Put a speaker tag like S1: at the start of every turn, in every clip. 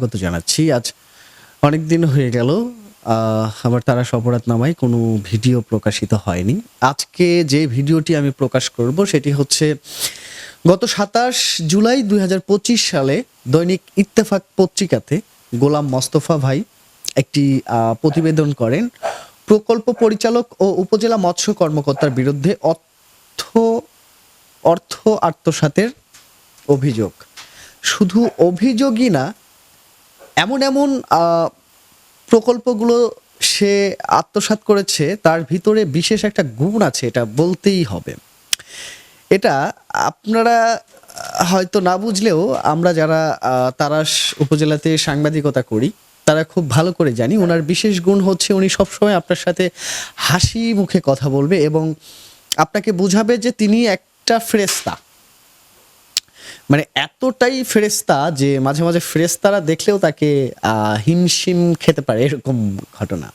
S1: স্বাগত জানাচ্ছি। আজ অনেক দিন হয়ে গেল আমার তারা অপরাধ নামায় কোনো ভিডিও প্রকাশিত হয়নি। আজকে যে ভিডিওটি আমি প্রকাশ করব সেটি হচ্ছে, গত সাতাশ জুলাই দুই হাজার পঁচিশ সালে দৈনিক ইত্তেফাক পত্রিকাতে গোলাম মস্তফা ভাই একটি প্রতিবেদন করেন, প্রকল্প পরিচালক ও উপজেলা মৎস্য কর্মকর্তার বিরুদ্ধে অর্থ অর্থ আত্মসাতের অভিযোগ। শুধু অভিযোগই না এমন এমন প্রকল্পগুলো সে আত্মসাৎ করেছে, তার ভিতরে বিশেষ একটা গুণ আছে, এটা বলতেই হবে। এটা আপনারা হয়তো না বুঝলেও আমরা যারা তারাস উপজেলাতে সাংবাদিকতা করি, তারা খুব ভালো করে জানি, ওনার বিশেষ গুণ হচ্ছে উনি সবসময় আপনার সাথে হাসি মুখে কথা বলবে এবং আপনাকে বুঝাবে যে তিনি একটা ফ্রেস্তা। মানে এতটাই ফেরেস্তা যে মাঝে মাঝে ফেরেস্তারা দেখলেও তাকে হিমশিম খেতে পারে এরকম ঘটনা।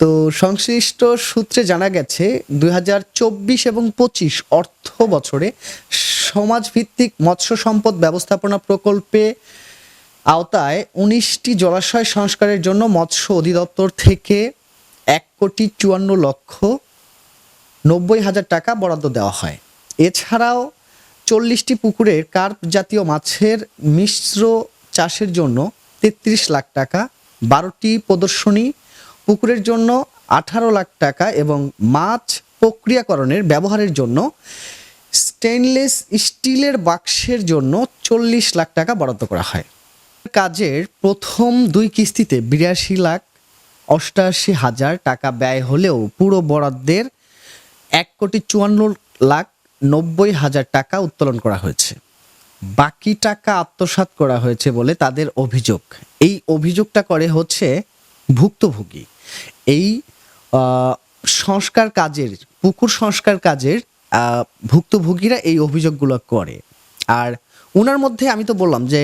S1: তো সংশ্লিষ্ট সূত্রে জানা গেছে দু হাজার চব্বিশ এবং পঁচিশ অর্থ বছরে সমাজভিত্তিক মৎস্য সম্পদ ব্যবস্থাপনা প্রকল্পে আওতায় উনিশটি জলাশয় সংস্কারের জন্য মৎস্য অধিদপ্তর থেকে এক কোটি চুয়ান্ন লক্ষ নব্বই হাজার টাকা বরাদ্দ দেওয়া হয়। এছাড়াও চল্লিশটি পুকুরের কার্প জাতীয় মাছের মিশ্র চাষের জন্য তেত্রিশ লাখ টাকা, বারোটি প্রদর্শনী, পুকুরের জন্য আঠারো লাখ টাকা এবং মাছ প্রক্রিয়াকরণের ব্যবহারের জন্য স্টেনলেস স্টিলের বাক্সের জন্য চল্লিশ লাখ টাকা বরাদ্দ করা হয়। কাজের প্রথম দুই কিস্তিতে বিরাশি লাখ অষ্টাশি হাজার টাকা ব্যয় হলেও পুরো বরাদ্দের এক কোটি চুয়ান্ন লাখ নব্বই হাজার টাকা উত্তোলন করা হয়েছে। বাকি টাকা আত্মসাৎ করা হয়েছে বলে তাদের অভিযোগ। এই অভিযোগটা করে হচ্ছে ভুক্তভোগী। এই সংস্কার কাজের, পুকুর সংস্কার কাজের ভুক্তভোগীরা এই অভিযোগগুলো করে। আর ওনার মধ্যে আমি তো বললাম যে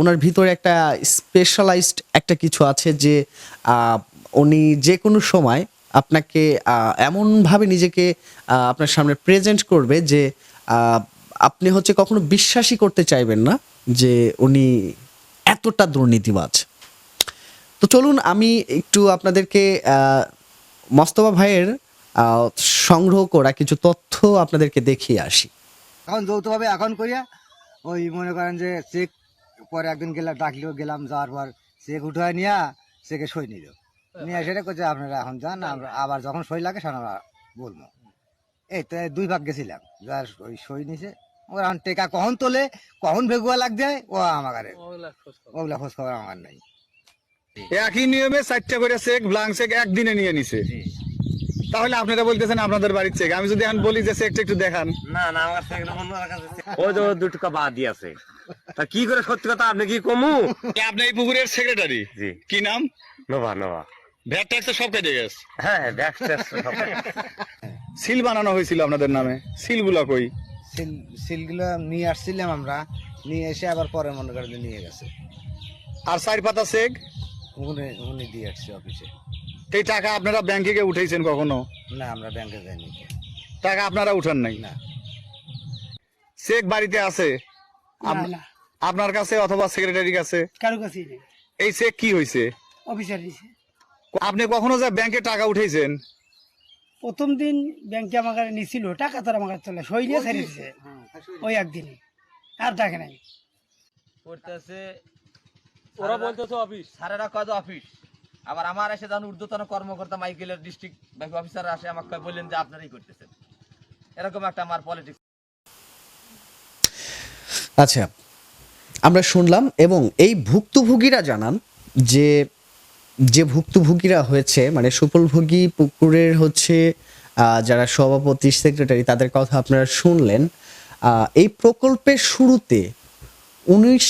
S1: ওনার ভিতরে একটা স্পেশালাইজড একটা কিছু আছে যে উনি যে কোনো সময় আপনাকে এমনভাবে নিজেকে আপনার সামনে প্রেজেন্ট করবে যে আপনি হচ্ছে কখনো বিশ্বাসই করতে চাইবেন না যে উনি এতটা দুর্নীতিবাজ। তো চলুন আমি একটু আপনাদেরকে আহ, মস্তফা ভাইয়ের সংগ্রহ করা কিছু তথ্য আপনাদেরকে দেখিয়ে আসি।
S2: এখন যৌথভাবে এখন করিয়া ওই মনে করেন যে চেক পরে একদিন গেলাম ডাকলেও গেলাম যাওয়ার পর চেক উঠায় নিয়ে চেকে সই নিল। নিয়ে সেটা করছে আপনারা এখন যান আমরা আবার যখন সই লাগে তখন আমরা বলব। এই তো দুই ভাগ গেছিলাম। যার ওই সই নিছে ওরা এখন টেকা কখন তোলে কখন ভেগুয়া লাগ দেয় ও আমার ওগুলা খোঁজ খবর। আমার নাই।
S3: একই নিয়মে চারটা করে চেক ব্লাঙ্ক চেক একদিনে নিয়ে নিছে। তাহলে আপনারা বলতেছেন আপনাদের বাড়ির চেক। আমি যদি এখন বলি যে চেকটা একটু দেখান।
S4: না ওই যে দু টাকা বাদ দিয়েছে তা কি করে সত্যি কথা আপনি কি কমু?
S3: আপনি এই পুকুরের সেক্রেটারি
S4: জি।
S3: কি নাম?
S4: Nova Nova.
S3: ভ্যাট ট্যাক্স সব কেটে গেছে।
S4: হ্যাঁ ব্যাক সব
S3: সিল বানানো হয়েছিল আপনাদের নামে। সিলগুলা কই?
S2: সিল সিলগুলো নিয়ে আসছিলাম আমরা। নিয়ে এসে আবার পরে মনে করেন যে নিয়ে গেছে।
S3: আর চার পাতা চেক
S2: উনি উনি দিয়ে আসছে অফিসে।
S3: এই টাকা আপনারা ব্যাংকে গিয়ে উঠাইছেন কখনো?
S2: না আমরা ব্যাংকে যাইনি।
S3: টাকা আপনারা উঠান নাই?
S2: না।
S3: চেক বাড়িতে আছে? আপ-
S5: না।
S3: আপনার কাছে অথবা সেক্রেটারির কাছে?
S5: কারও কাছেই নেই।
S3: এই চেক কি হয়েছে
S5: অফিসার দিছে
S3: আপনি কখনো যা ব্যাংকে টাকা উঠাইছেন?
S5: প্রথম দিন ব্যাংকে আমার কাছে নিছিল টাকা তো আমার কাছে চলে সই নিয়ে ছাড়িয়ে দিছে ওই একদিনে। আর টাকা নাই।
S6: করতেছে ওরা বলতেছে অফিস স্যারেরা কয় যে অফিস আবার আমার এসে যখন ঊর্ধ্বতন কর্মকর্তা মাইকেলের ডিস্ট্রিক্ট ব্যাংক অফিসার আসে আমাকে কয় বললেন যে আপনারাই করতেছেন। এরকম একটা আমার পলিটিক্স
S1: আচ্ছা আমরা শুনলাম এবং এই ভুক্তভোগীরা জানান যে যে ভুক্তভোগীরা হয়েছে মানে সুফলভোগী পুকুরের হচ্ছে যারা সভাপতি, সেক্রেটারি, তাদের কথা আপনারা শুনলেন এই প্রকল্পের শুরুতে উনিশ,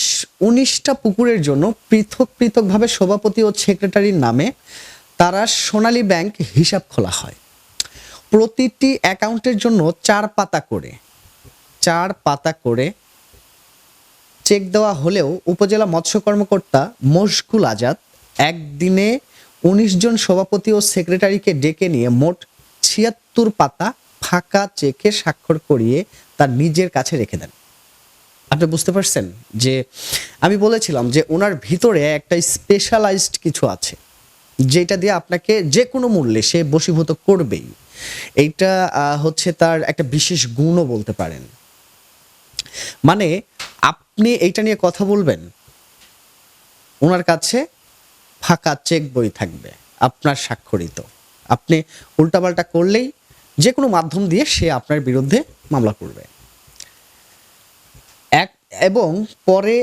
S1: উনিশটা পুকুরের জন্য পৃথক পৃথকভাবে সভাপতি ও সেক্রেটারির নামে তারা সোনালী ব্যাংক হিসাব খোলা হয়। প্রতিটি অ্যাকাউন্টের জন্য চার পাতা করে, চার পাতা করে চেক দেওয়া হলেও উপজেলা মৎস্য কর্মকর্তা মশগুল আজাদ একদিনে উনিশ জন সভাপতি ও সেক্রেটারিকে ডেকে নিয়ে মোট ছিয়াত্তর পাতা ফাঁকা চেকে স্বাক্ষর করিয়ে তার নিজের কাছে রেখে দেন। আপনি বুঝতে পারছেন যে আমি বলেছিলাম যে ওনার ভিতরে একটা স্পেশালাইজড কিছু আছে, যেটা দিয়ে আপনাকে যে কোনো মূল্যে সে বশীভূত করবেই। এইটা হচ্ছে তার একটা বিশেষ গুণও বলতে পারেন। মানে আপনি এইটা নিয়ে কথা বলবেন, ওনার কাছে ফাঁকা চেক বই থাকবে, আপনার স্বাক্ষরিত। আপনি উল্টাপাল্টা করলেই যে কোনো মাধ্যম দিয়ে সে আপনার বিরুদ্ধে মামলা করবে। এক, এবং পরে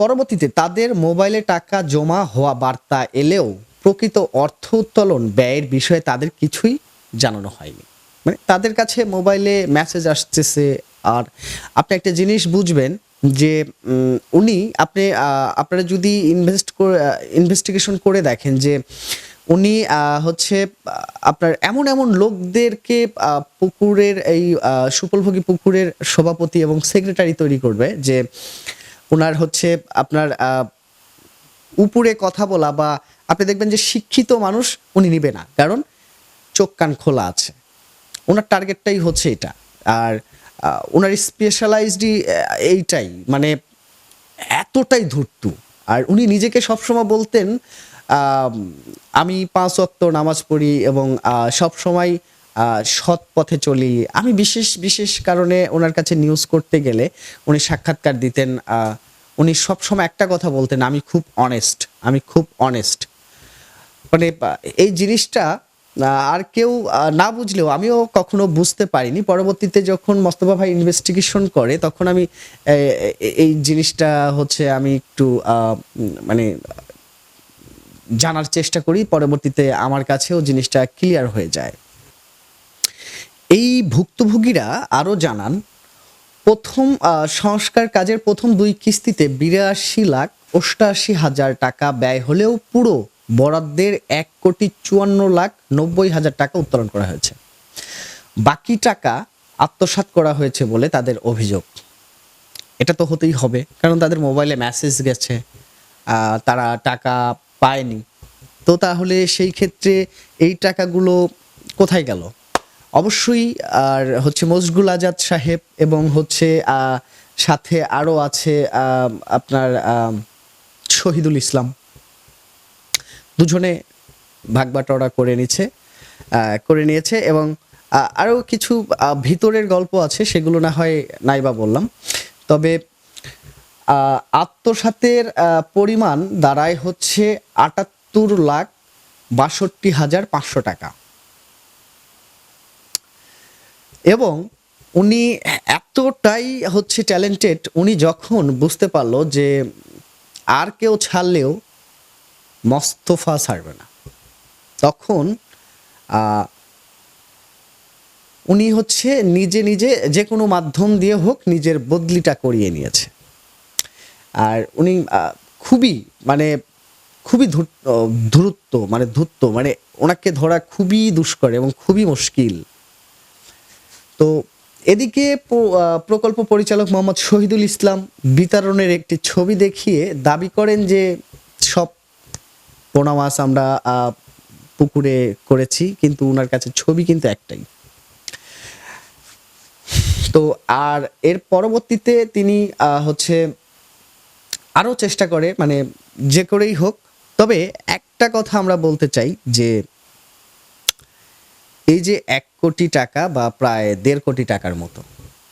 S1: পরবর্তীতে তাদের মোবাইলে টাকা জমা হওয়া বার্তা এলেও প্রকৃত অর্থ উত্তোলন ব্যয়ের বিষয়ে তাদের কিছুই জানানো হয়নি। মানে তাদের কাছে মোবাইলে মেসেজ আসতেছে, আর আপনি একটা জিনিস বুঝবেন যে উনি আপনি আপনারা যদি ইনভেস্ট করে ইনভেস্টিগেশন করে দেখেন যে উনি হচ্ছে আপনার এমন এমন লোকদেরকে পুকুরের এই আহ, সুফলভোগী পুকুরের সভাপতি এবং সেক্রেটারি তৈরি করবে যে ওনার হচ্ছে আপনার উপরে কথা বলা বা আপনি দেখবেন যে শিক্ষিত মানুষ উনি নিবে না। কারণ চোখ কান খোলা আছে। ওনার টার্গেটটাই হচ্ছে এটা। আর ওনার স্পেশালাইজডই এইটাই। মানে এতটাই ধূর্তু। আর উনি নিজেকে সবসময় বলতেন, আমি পাঁচ অক্ত নামাজ পড়ি এবং সবসময় সৎ পথে চলি। আমি বিশেষ বিশেষ কারণে ওনার কাছে নিউজ করতে গেলে উনি সাক্ষাৎকার দিতেন উনি সবসময় একটা কথা বলতেন, আমি খুব অনেস্ট আমি খুব অনেস্ট মানে এই জিনিসটা আর কেউ না বুঝলেও আমিও কখনো বুঝতে পারিনি। পরবর্তীতে যখন মোস্তফা ভাই ইনভেস্টিগেশন করে, তখন আমি এই জিনিসটা হচ্ছে আমি একটু মানে জানার চেষ্টা করি। পরবর্তীতে আমার কাছেও জিনিসটা ক্লিয়ার হয়ে যায়। এই ভুক্তভোগীরা আরও জানান, প্রথম সংস্কার কাজের প্রথম দুই কিস্তিতে বিরাশি লাখ অষ্টাশি হাজার টাকা ব্যয় হলেও পুরো বরাদ্দের এক কোটি চুয়ান্ন লাখ নব্বই হাজার টাকা উত্তোলন করা হয়েছে। বাকি টাকা আত্মসাৎ করা হয়েছে বলে তাদের অভিযোগ। এটা তো হতেই হবে, কারণ তাদের মোবাইলে মেসেজ গেছে তারা টাকা পায়নি। তো তাহলে সেই ক্ষেত্রে এই টাকাগুলো কোথায় গেল? অবশ্যই আর হচ্ছে মজগুল আজাদ সাহেব এবং হচ্ছে সাথে আরও আছে আপনার শহীদুল ইসলাম। দুজনে ভাগবাটোয়ারা করে নিচ্ছে করে নিয়েছে এবং আরও কিছু ভিতরের গল্প আছে, সেগুলো না হয় নাইবা বললাম। তবে আত্মসাতের পরিমাণ দাঁড়ায় হচ্ছে আটাত্তর লাখ বাষট্টি হাজার পাঁচশো টাকা। এবং উনি এতটাই হচ্ছে ট্যালেন্টেড উনি যখন বুঝতে পারল যে আর কেউ ছাড়লেও মস্তফা ছাড়বে না। তখন উনি হচ্ছে নিজে নিজে যে কোনো মাধ্যম দিয়ে হোক নিজের বদলিটা করিয়ে নিয়েছে। আর উনি খুবই মানে খুবই ধূর- আহ, ধূর্ত মানে ধূর্ত মানে ওনাকে ধরা খুবই দুষ্কর এবং খুবই মুশকিল। তো এদিকে প্রকল্প পরিচালক মোহাম্মদ শহীদুল ইসলাম বিতরণের একটি ছবি দেখিয়ে দাবি করেন যে সব পোনা মাছ আমরা পুকুরে করেছি, কিন্তু ওনার কাছে ছবি কিন্তু একটাই। তো আর এর পরবর্তীতে তিনি হচ্ছে আরও চেষ্টা করে মানে যে করেই হোক। তবে একটা কথা আমরা বলতে চাই যে, এই যে এক কোটি টাকা বা প্রায় দেড় কোটি টাকার মতো,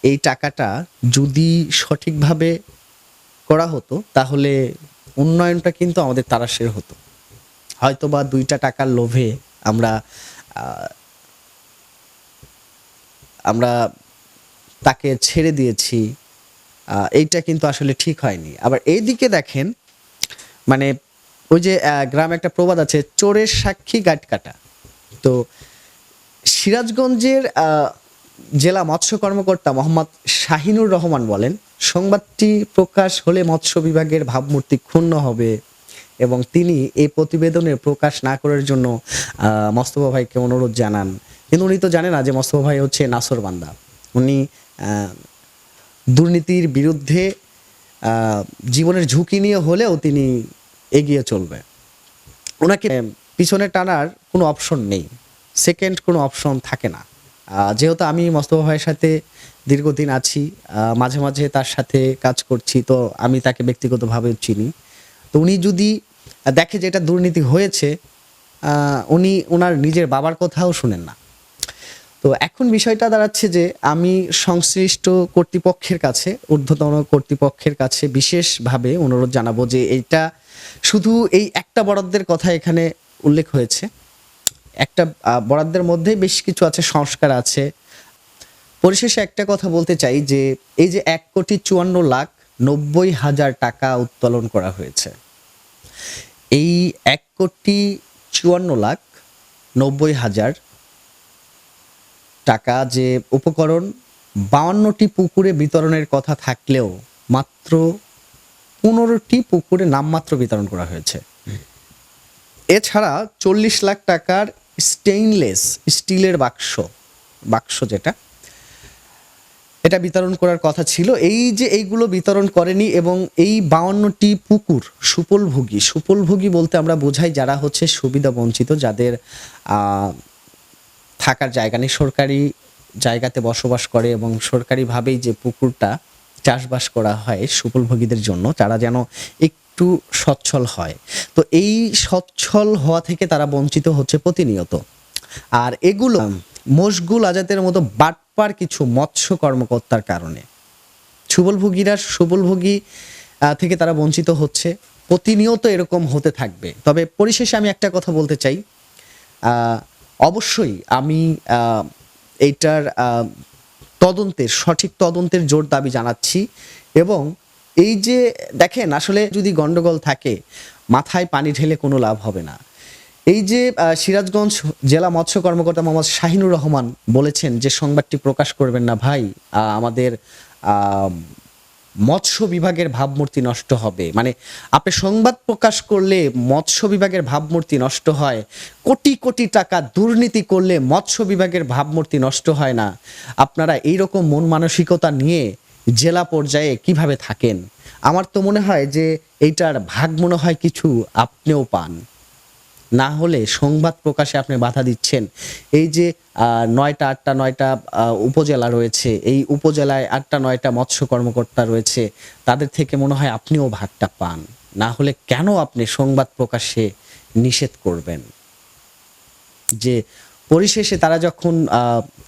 S1: এই টাকাটা যদি সঠিকভাবে করা হতো, তাহলে উন্নয়নটা কিন্তু আমাদের তারাশের হতো। হয়তো বা দুইটা টাকার লোভে আমরা আমরা তাকে ছেড়ে দিয়েছি এইটা কিন্তু আসলে ঠিক হয়নি। আবার এইদিকে দেখেন মানে ওই যে গ্রামে একটা প্রবাদ আছে, চোরের সাক্ষী গাট কাটা তো সিরাজগঞ্জের জেলা মৎস্য কর্মকর্তা মোহাম্মদ শাহিনুর রহমান বলেন, সংবাদটি প্রকাশ হলে মৎস্য বিভাগের ভাবমূর্তি ক্ষুণ্ণ হবে এবং তিনি এই প্রতিবেদনের প্রকাশ না করার জন্য মোস্তফা ভাইকে অনুরোধ জানান। কিন্তু উনি তো জানে না যে মোস্তফা ভাই হচ্ছে নাসর বান্দা। উনি দুর্নীতির বিরুদ্ধে জীবনের ঝুঁকি নিয়ে হলেও তিনি এগিয়ে চলবে। ওনাকে পিছনে টানার কোনো অপশন নেই। সেকেন্ড কোনো অপশন থাকে না। যেহেতু আমি মোস্তফা ভাইয়ের সাথে দীর্ঘদিন আছি মাঝে মাঝে তার সাথে কাজ করছি, তো আমি তাকে ব্যক্তিগতভাবে চিনি। তো উনি যদি দেখে যে এটা দুর্নীতি হয়েছে উনি ওনার নিজের বাবার কথাও শুনেন না। তো এখন বিষয়টা দাঁড়াচ্ছে যে আমি সংশ্লিষ্ট কর্তৃপক্ষের কাছে, ঊর্ধ্বতন কর্তৃপক্ষের কাছে বিশেষভাবে অনুরোধ জানাব যে এটা শুধু এই একটা বরাদ্দের কথা এখানে উল্লেখ হয়েছে। একটা বরাদ্দের মধ্যে বেশ কিছু আছে, সংস্কার আছে। পরিশেষে একটা কথা বলতে চাই যে এই যে এক কোটি চুয়ান্ন লাখ নব্বই হাজার টাকা উত্তোলন করা হয়েছে। এই এক কোটি চুয়ান্ন লাখ নব্বই হাজার টাকা যে উপকরণ বাউান্নটি পুকুরে বিতরণের কথা থাকলেও মাত্র পনেরোটি পুকুরে নামমাত্র বিতরণ করা হয়েছে। এছাড়া চল্লিশ লাখ টাকার স্টেইনলেস স্টিলের বাক্স বাক্স যেটা এটা বিতরণ করার কথা ছিল। এই যে এইগুলো বিতরণ করেনি এবং এই বাউান্নটি পুকুর সুফলভোগী সুফলভোগী বলতে আমরা বোঝাই যারা হচ্ছে সুবিধা বঞ্চিত, যাদের থাকার জায়গা নেই। সরকারি জায়গাতে বসবাস করে এবং সরকারিভাবেই যে পুকুরটা চাষবাস করা হয় সুফলভোগীদের জন্য, তারা যেন একটু সচ্ছল হয়। তো এই সচ্ছল হওয়া থেকে তারা বঞ্চিত হচ্ছে প্রতিনিয়ত। আর এগুলো, মশগুল আজাদের মতো বাটপার কিছু মৎস্য কর্মকর্তার কারণে। সুবলভোগীরা, সুবলভোগী থেকে তারা বঞ্চিত হচ্ছে। প্রতিনিয়ত এরকম হতে থাকবে। তবে পরিশেষে আমি একটা কথা বলতে চাই। অবশ্যই আমি এইটার তদন্তের, সঠিক তদন্তের জোর দাবি জানাচ্ছি এবং এই যে, দেখেন আসলে যদি গন্ডগোল থাকে, মাথায় পানি ঢেলে কোনো লাভ হবে না। এই যে সিরাজগঞ্জ জেলা মৎস্য কর্মকর্তা মোহাম্মদ শাহিনুর রহমান বলেছেন যে সংবাদটি প্রকাশ করবেন না ভাই আমাদের মৎস্য বিভাগের ভাবমূর্তি নষ্ট হবে। মানে আপনি সংবাদ প্রকাশ করলে মৎস্য বিভাগের ভাবমূর্তি নষ্ট হয়, কোটি কোটি টাকা দুর্নীতি করলে মৎস্য বিভাগের ভাবমূর্তি নষ্ট হয় না। আপনারা এইরকম মন মানসিকতা নিয়ে জেলা পর্যায়ে কীভাবে থাকেন? আমার তো মনে হয় যে এইটার ভাগ মনে হয় কিছু আপনিও পান। না হলে সংবাদ প্রকাশে আপনি বাধা দিচ্ছেন। এই যে নয়টা, আটটা, নয়টা উপজেলা রয়েছে, এই উপজেলায় আটটা, নয়টা মৎস্য কর্মকর্তা রয়েছে, তাদের থেকে মনে হয় আপনিও ভাগটা পান। না হলে কেন আপনি সংবাদ প্রকাশে নিষেধ করবেন? যে, পরিশেষে তারা যখন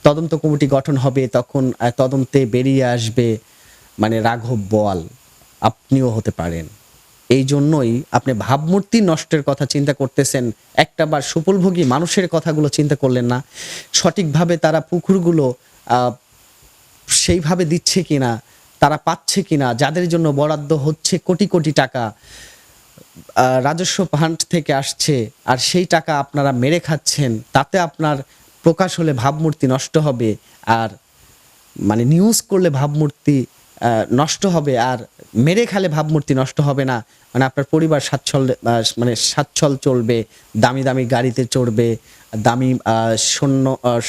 S1: তদন্ত কমিটি গঠন হবে, তখন তদন্তে বেরিয়ে আসবে মানে রাঘব বল। আপনিও হতে পারেন। এই জন্যই আপনি ভাবমূর্তি নষ্টের কথা চিন্তা করতেছেন। একটা বার সুফলভোগী মানুষের কথাগুলো চিন্তা করলেন না। সঠিকভাবে তারা পুকুরগুলো সেইভাবে দিচ্ছে কিনা, তারা পাচ্ছে কিনা, যাদের জন্য বরাদ্দ হচ্ছে কোটি কোটি টাকা রাজস্ব ফান্ড থেকে আসছে, আর সেই টাকা আপনারা মেরে খাচ্ছেন, তাতে আপনার প্রকাশ হলে ভাবমূর্তি নষ্ট হবে, আর মানে নিউজ করলে ভাবমূর্তি নষ্ট হবে আর মেরে খেলে ভাবমূর্তি নষ্ট হবে না। মানে আপনার পরিবার সাচ্ছল আহ, মানে সাচ্ছল চলবে দামি দামি গাড়িতে চড়বে দামি স্বর্ণ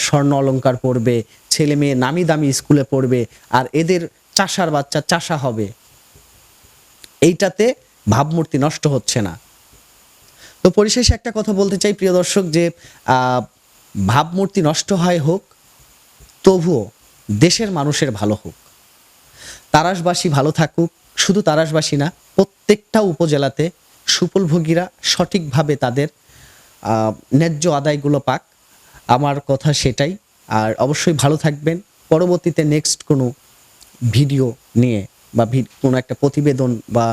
S1: স্বর্ণ অলংকার পড়বে ছেলে মেয়ে নামি দামি স্কুলে পড়বে আর এদের চাষার বাচ্চা চাষা হবে। এইটাতে ভাবমূর্তি নষ্ট হচ্ছে না। তো পরিশেষে একটা কথা বলতে চাই প্রিয় দর্শক যে ভাবমূর্তি নষ্ট হয় হোক তবুও দেশের মানুষের ভালো হোক। তারাসবাসী ভালো থাকুক, শুধু তারাসবাসী না, প্রত্যেকটা উপজেলাতে সুফলভোগীরা সঠিকভাবে তাদের ন্যায্য আদায়গুলো পাক। আমার কথা সেটাই। আর অবশ্যই ভালো থাকবেন। পরবর্তীতে নেক্সট কোনো ভিডিও নিয়ে বা কোনো একটা প্রতিবেদন বা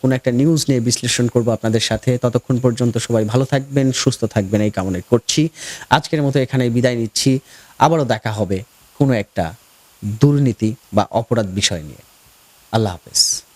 S1: কোনো একটা নিউজ নিয়ে বিশ্লেষণ করব আপনাদের সাথে। ততক্ষণ পর্যন্ত সবাই ভালো থাকবেন, সুস্থ থাকবেন এই কামনা করছি। আজকের মতো এখানে বিদায় নিচ্ছি। আবারও দেখা হবে কোনো একটা দুর্নীতি বা অপরাধ বিষয় নিয়ে। আল্লাহ হাফেজ।